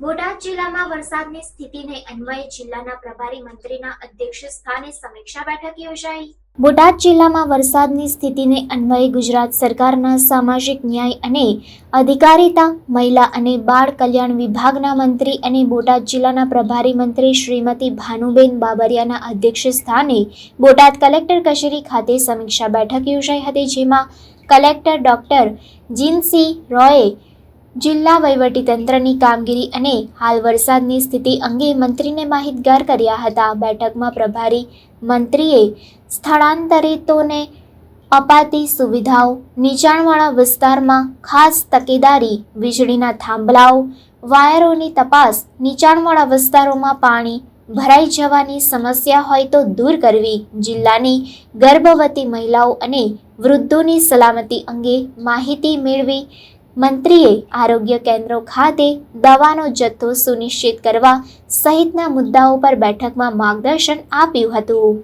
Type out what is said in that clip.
બોટાદ જિલ્લામાં વરસાદની સ્થિતિને અન્વયે જિલ્લાના પ્રભારી મંત્રીના અધ્યક્ષ સ્થાને સમીક્ષા બેઠક યોજાઈ. બોટાદ જિલ્લામાં વરસાદની સ્થિતિને અન્વયે ગુજરાત સરકારના સામાજિક ન્યાય અને અધિકારીતા, મહિલા અને બાળ કલ્યાણ વિભાગના મંત્રી અને બોટાદ જિલ્લાના પ્રભારી મંત્રી શ્રીમતી ભાનુબેન બાબરિયાના અધ્યક્ષ સ્થાને બોટાદ કલેક્ટર કચેરી ખાતે સમીક્ષા બેઠક યોજાઈ હતી, જેમાં કલેક્ટર ડોક્ટર જીનસી રોયે જિલ્લા વહીવટીતંત્રની કામગીરી અને હાલ વરસાદની સ્થિતિ અંગે મંત્રીને માહિતગાર કર્યા હતા. બેઠકમાં પ્રભારી મંત્રીએ સ્થળાંતરિતોને અપાતી સુવિધાઓ, નીચાણવાળા વિસ્તારમાં ખાસ તકેદારી, વીજળીના થાંભલાઓ, વાયરોની તપાસ, નીચાણવાળા વિસ્તારોમાં પાણી ભરાઈ જવાની સમસ્યા હોય તો દૂર કરવી, જિલ્લાની ગર્ભવતી મહિલાઓ અને વૃદ્ધોની સલામતી અંગે માહિતી મેળવી મંત્રીએ આરોગ્ય કેન્દ્રો ખાતે દવાનો જથ્થો સુનિશ્ચિત કરવા સહિતના મુદ્દાઓ પર બેઠકમાં માર્ગદર્શન આપ્યું હતું.